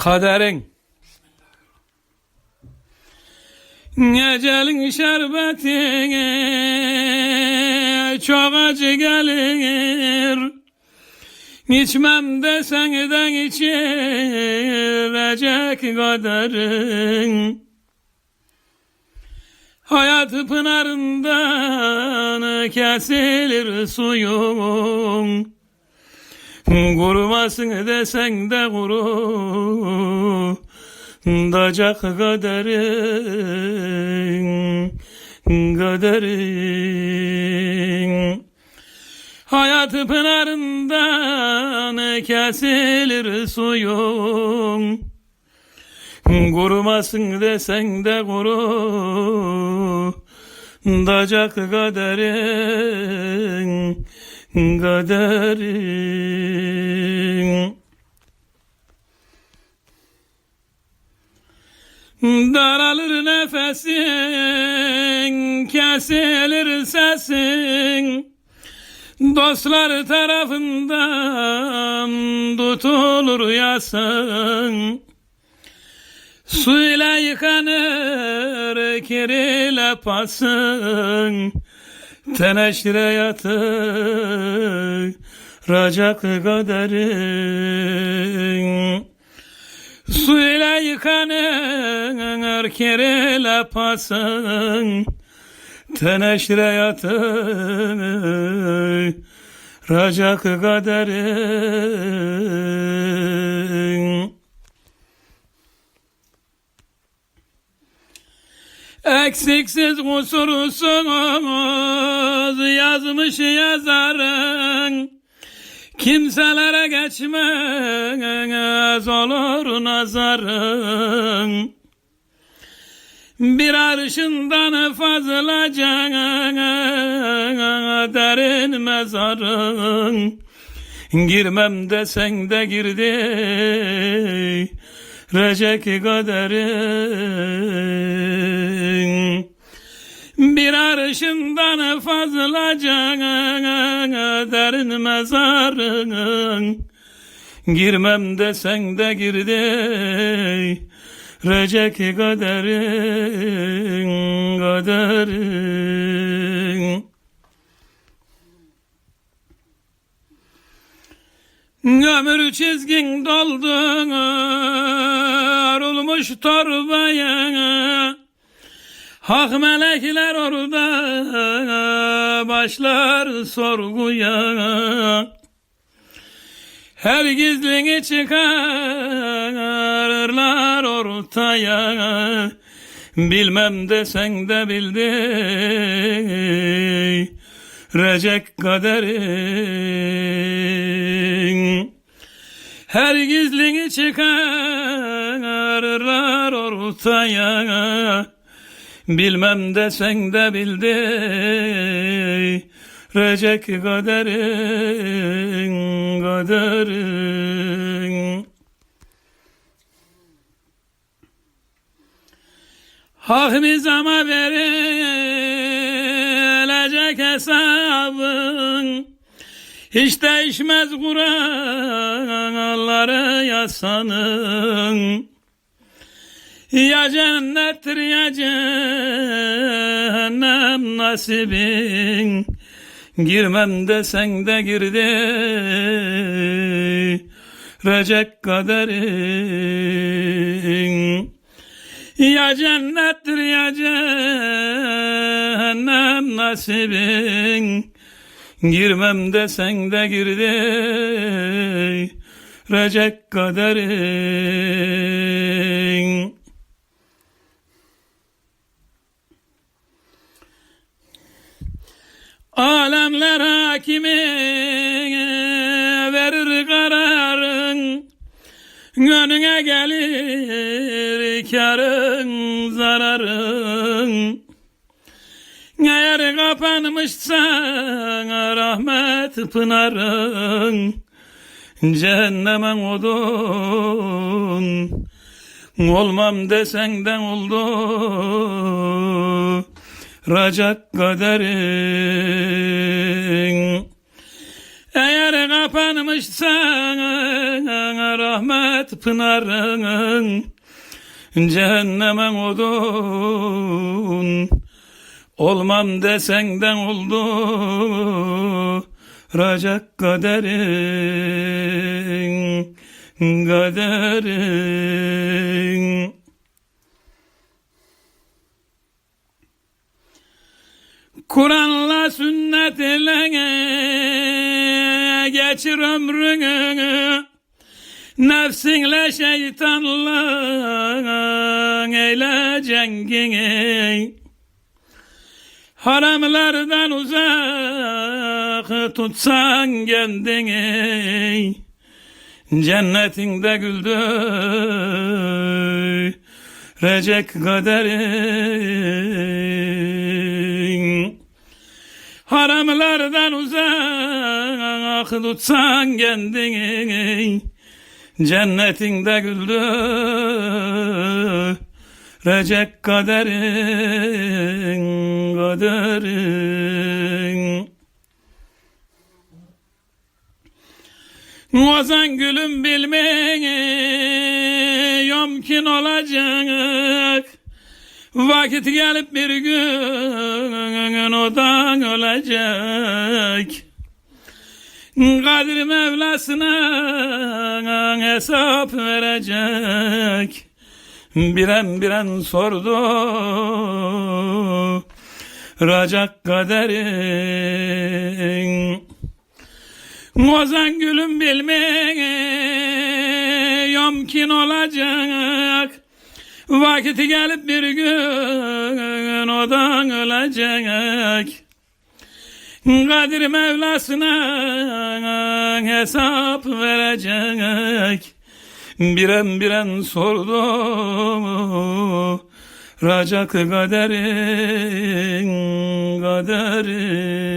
Kaderin. Gecelin şerbetine çok acı gelir. İçmem desen de içilecek kaderin. Hayat pınarından kesilir suyun Kurumasın desen de kuru Dacak kaderin Kaderin Hayat pınarından kesilir suyun? Kurumasın desen de kuru Dacak kaderin Kaderin Daralır nefesin Kesilir sesin. Dostlar tarafından tutulur yasın. Suyla yıkanır kirle pasın Teneşire yatır racak kaderin Suyla yıkanır kirle pasın. Teneşire yatır racak kaderin Eksiksiz kusursuz yazmış yazarın. Kimselere geçmez olur nazarın. Bir arşından fazlaca derin mezarın. Girmem desen de girdi Recek kaderin Bir arşından fazlaca derin mezarın. Girmem desen de girdi Recek kaderin kaderin. Ömür çizgin doldu Arulmuş torbaya Hak melekler orada Başlar sorguya. Her gizlini çıkarırlar ortaya. Bilmem desen de bildi. Recek kaderin Her gizlini çıkarırlar ortaya Bilmem desen de bildi Recek kaderin kaderin. Hak nizama verilecek hesabın Hiç değişmez kuralları yasanın Ya cennettir ya cehennem nasibin. Girmem desen de girdi. Recek kaderin. Ya cennettir ya cehennem nasibin. Girmem desen de girdi. Recek kaderin Alemler hakimi verir kararın Önüne gelir karın zararın. Eğer kapanmışsa rahmet pınarın Cehennemen odun. Olmam desenden oldu Racak kaderin. Eğer kapanmışsa rahmet pınarın Cehennemen odun. Olmam desenden oldu Racak kaderin Kaderin Kur'an'la sünnet ile geçir ömrünü. Nefsinle şeytanla eyle cengini. Haramlardan uzak tutsan kendini. Cennetinde güldü Recek kaderin Haramlardan uzak tutsan kendini. Cennetinde güldü. Recep kaderin kaderin. Ozan gülüm bilmeyi kim olacak Vakit gelip bir gün odan olacak. Kadir Mevlasına hesap verecek. Biren biren sordu. Racak kaderin. Ozan gülüm bilmeyi kim olacak Vakiti gelip bir gün odan ölecek. Kadir Mevlasına hesap verecek. Biren biren sordu Racak kaderin kaderin